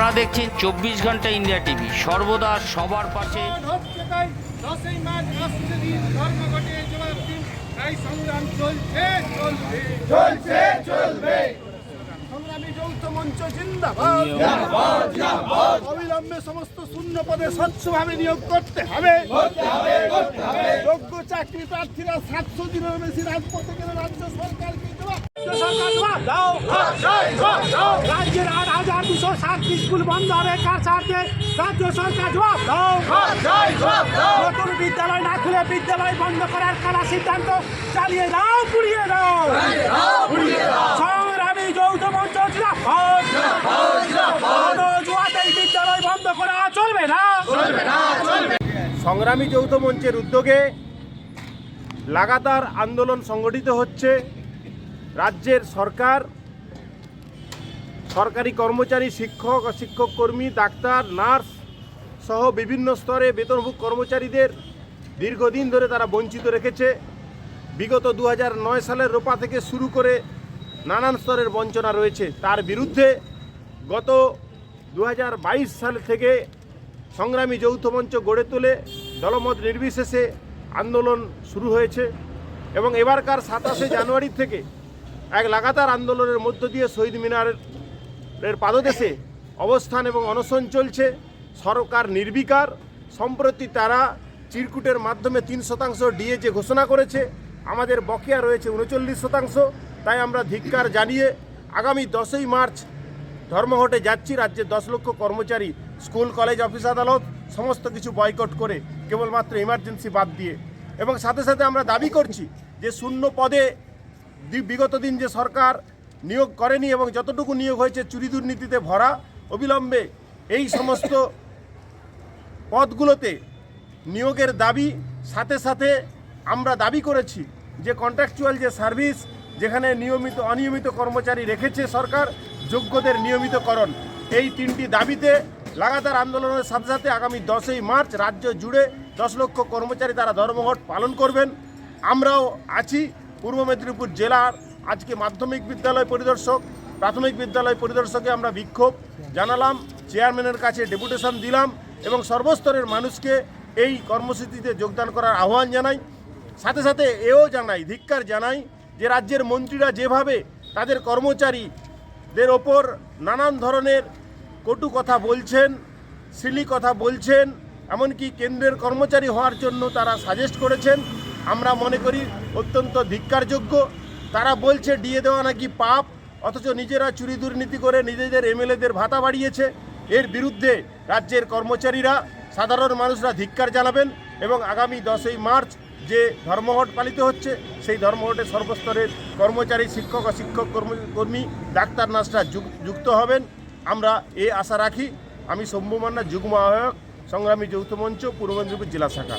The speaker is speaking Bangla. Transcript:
আপনারা দেখছেন চব্বিশ ঘণ্টা ইন্ডিয়া টিভি। সর্বদা সবার পাশে তাই দশই মার্চ আসছে দিন ধর্মঘটে জবাব দিন তাই সংগ্রাম চলছে চলবে। চলছে চলবে। সংগ্রামী যৌথ মঞ্চ জিন্দাবাদ। অবিলম্বে সমস্ত শূন্য পদে স্বচ্ছভাবে নিয়োগ করতে হবে। যোগ্য চাকরি প্রার্থীরা সাতশো দিনের বেশি রাজপথে গেলে রাজ্য সরকারকে সরকার জবাব দাও রাজ্যের আট হাজার দুশো ষাট স্কুল বন্ধ হবে কার স্বার্থে রাজ্য সরকার জবাব দাও। নতুন বিদ্যালয় না খুলে বিদ্যালয় বন্ধ করার কারা সিদ্ধান্ত? চালিয়ে দাও পুড়িয়ে দাও। সংগ্রামী যৌথ মঞ্চ জুয়াতেই বিদ্যালয় বন্ধ করা চলবে না। সংগ্রামী যৌথ মঞ্চের উদ্যোগে লাগাতার আন্দোলন সংগঠিত হচ্ছে রাজ্যের সরকার সরকারি কর্মচারী, শিক্ষক অশিক্ষক কর্মী ডাক্তার, নার্স সহ বিভিন্ন স্তরে বেতনভোগ কর্মচারীদের দীর্ঘদিন ধরে তারা বঞ্চিত রেখেছে। বিগত দু সালের রোপা থেকে শুরু করে নানান স্তরের বঞ্চনা রয়েছে। তার বিরুদ্ধে গত দু হাজার বাইশ সাল থেকে সংগ্রামী যৌথ মঞ্চ গড়ে তোলে দলমত নির্বিশেষে আন্দোলন শুরু হয়েছে এবং এবারকার সাতাশে জানুয়ারি থেকে এক লাগাতার আন্দোলনের মধ্য দিয়ে শহীদ মিনারের এর পাদদেশে অবস্থান এবং অনশন চলছে। সরকার নির্বিকার, সম্প্রতি তারা চিরকুটের মাধ্যমে তিন শতাংশ ডিএ যে ঘোষণা করেছে, আমাদের বকেয়া রয়েছে উনচল্লিশ শতাংশ। তাই আমরা ধিক্কার জানিয়ে আগামী দশই মার্চ ধর্মঘটে যাচ্ছি। রাজ্যের দশ লক্ষ কর্মচারী, স্কুল, কলেজ, অফিস, আদালত সমস্ত কিছু বয়কট করে কেবলমাত্র ইমার্জেন্সি বাদ দিয়ে। এবং সাথে সাথে আমরা দাবি করছি যে শূন্য পদে বিগত দিন যে সরকার নিয়োগ করেনি এবং যতটুকু নিয়োগ হয়েছে চুরি দুর্নীতিতে ভরা, অবিলম্বে এই সমস্ত পদগুলোতে নিয়োগের দাবি, সাথে সাথে আমরা দাবি করেছি যে কন্ট্রাকচুয়াল যে সার্ভিস যেখানে নিয়মিত, অনিয়মিত কর্মচারী রেখেছে সরকার, যোগ্যদের নিয়মিতকরণ, এই তিনটি দাবিতে লাগাতার আন্দোলনের সাথে সাথে আগামী দশই মার্চ রাজ্য জুড়ে দশ লক্ষ কর্মচারী তারা ধর্মঘট পালন করবেন। আমরাও আছি, পূর্ব মেদিনীপুর জেলার আজকে মাধ্যমিক বিদ্যালয় পরিদর্শক, প্রাথমিক বিদ্যালয় পরিদর্শকে আমরা বিক্ষোভ জানালাম, চেয়ারম্যানের কাছে ডেপুটেশন দিলাম এবং সর্বস্তরের মানুষকে এই কর্মসূচিতে যোগদান করার আহ্বান জানাই। সাথে সাথে এও জানাই, ধিক্কার জানাই যে রাজ্যের মন্ত্রীরা যেভাবে তাদের কর্মচারীদের ওপর নানান ধরনের কটু কথা বলছেন, সিলি কথা বলছেন, এমনকি কেন্দ্রের কর্মচারী হওয়ার জন্য তারা সাজেস্ট করেছেন। আমরা মনে করি অত্যন্ত ধিক্কারযোগ্য। তারা বলছে ডিএ দেওয়া নাকি পাপ? অথচ নিজেরা চুরি দুর্নীতি করে নিজেদের এমএলএদের ভাতা বাড়িয়েছে। এর বিরুদ্ধে রাজ্যের কর্মচারীরা, সাধারণ মানুষরা ধিক্কার জানাবেন এবং আগামী দশই মার্চ যে ধর্মঘট পালিত হচ্ছে, সেই ধর্মঘটে সর্বস্তরের কর্মচারী, শিক্ষক, অশিক্ষক, কর্ম- ডাক্তার, নার্সরা যুক- যুক্ত হবেন। আমরা এ আশা রাখি, আমি শম্ভু মান্না, যুগ্ম আহ্বায়ক, সংগ্রামী যৌথ মঞ্চ, পূর্ব মেদিনীপুর জেলা শাখা।